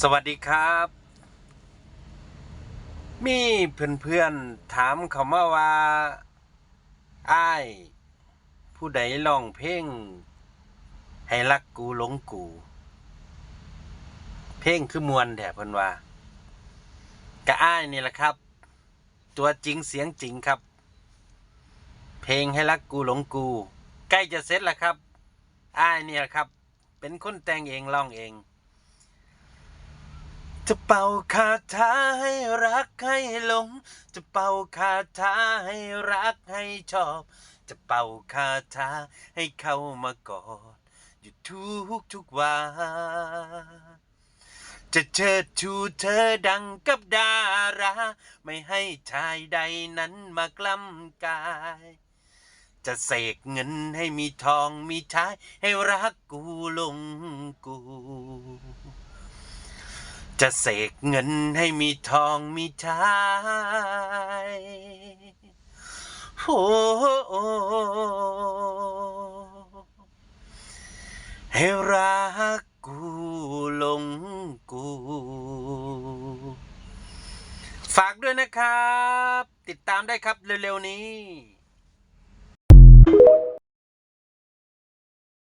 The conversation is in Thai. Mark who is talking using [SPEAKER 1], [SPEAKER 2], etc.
[SPEAKER 1] สวัสดีครับ มีเพื่อนๆถามเขามาว่าอ้าย ผู้ใดร้องเพลงให้รักกูหลงกู เพลงคือมวนแถเพิ่นว่ากะอ้ายนี่แหละครับ ตัวจริงเสียงจริงครับ เพลงให้รักกูหลงกู ใกล้จะเสร็จแล้วครับอ้ายนี่แหละครับ เป็นคนแต่งเองร้องเอง จะเป่าคาถาให้รักให้หลง จะเป่าคาถาให้รักให้ชอบ จะเป่าคาถาให้เข้ามากอดอยู่ทุกทุกวันจะเชิดชูเธอดังกับดารา ไม่ให้ชายใดนั้นมากล้ำกาย จะเสกเงินให้มีทองมีชาย ให้รักกูลงกู จะเสกเงินให้มีทองมีชายโอ้ให้รักกูหลงกู ฝากด้วยนะครับ ติดตามได้ครับเร็วๆนี้